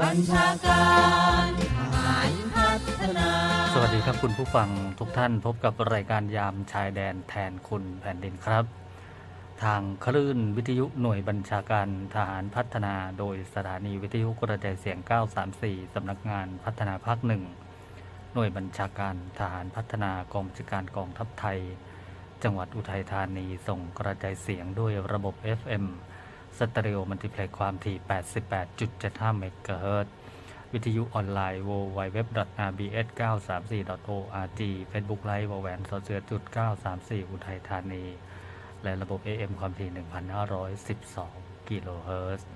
บัญชาการทหารพัฒนา สวัสดีครับคุณผู้ฟังทุกท่านพบกับรายการยามชายแดนแทนคุณแผ่นดินครับ ทางคลื่นวิทยุหน่วยบัญชาการทหารพัฒนา โดยสถานีวิทยุกระจายเสียง 934 สำนักงานพัฒนาภาคหนึ่งหน่วยบัญชาการทหารพัฒนากองบัญชาการกองทัพไทย จังหวัดอุทัยธานีส่งกระจายเสียงด้วยระบบ FM สเตอริโอมัลติเพล็กซ์ความถี่ 88.75 เมกะเฮิรตซ์วิทยุออนไลน์ www.rbs934.org Facebook Live วแหวนสเสือจุด934 อุทัยธานี และระบบ AM ความถี่ 1,512 กิโลเฮิรตซ์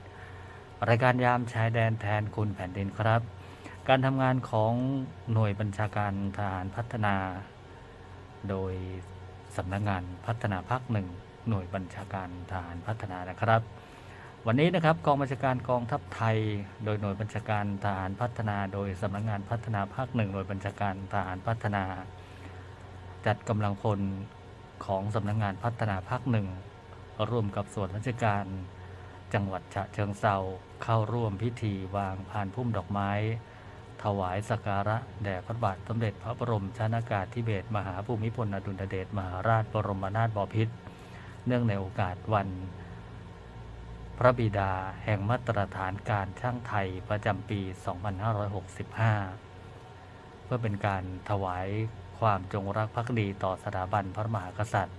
รายการยามชายแดนแทนคุณแผ่นดินครับ การทำงานของหน่วยบัญชาการทหารพัฒนา โดยสำนักงานพัฒนาภาคหนึ่ง หน่วยบัญชาการทหารพัฒนานะครับ วันนี้นะครับกองบัญชาการกองทัพไทย โดยหน่วยบัญชาการทหารพัฒนา โดยสำนักงานพัฒนาภาคหนึ่งหน่วยบัญชาการทหารพัฒนา จัดกำลังพลของสำนักงานพัฒนาภาคหนึ่งร่วมกับส่วนราชการ จังหวัดฉะเชิงเซาเข้าร่วมพิธีวางพานพุ่มดอกไม้ ถวายสักการะแด่พระบาทสมเด็จพระบรมชนากาธิเบศรมหาภูมิพลอดุลยเดชมหาราชบรมนาถบพิตร เนื่องในโอกาสวัน พระบิดาแห่งมาตรฐานการช่างไทยประจำปี 2565 เพื่อเป็นการถวายความจงรักภักดีต่อสถาบันพระมหากษัตริย์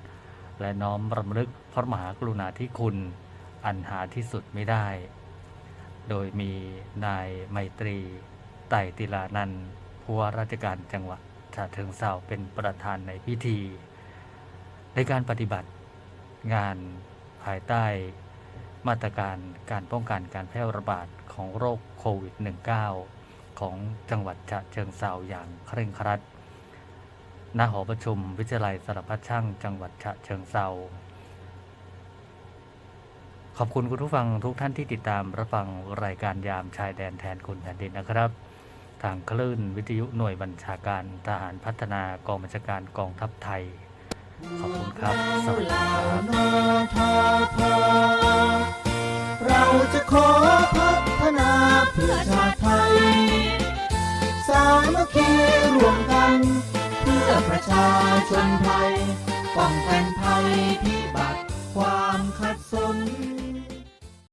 และน้อมรำลึกพระมหากรุณาธิคุณอันหาที่สุดไม่ได้ โดยมีนายไมตรี ไต่ติลานันผู้ว่าราชการจังหวัดฉะเชิงเทราเป็นประธานในพิธี ในการปฏิบัติ งานภายใต้มาตรการการป้องกันการแพร่ระบาดของโรคโควิด -19 ของจังหวัดฉะเชิงเซาอย่างเคร่งครัด ณ หอประชุมวิทยาลัยสารพัดช่างจังหวัดฉะเชิงเซา ขอบคุณคุณผู้ฟังทุกท่านที่ติดตามรับฟังรายการยามชายแดนแทนคุณแผ่นดินนะครับ ทางคลื่นวิทยุหน่วยบัญชาการทหารพัฒนากองบัญชาการกองทัพไทย ขอบคุณครับ สวัสดีครับเราจะขอพัฒนาเพื่อชาติไทย สามัคคีรวมกัน เพื่อประชาชนไทยป้องกันภัยพิ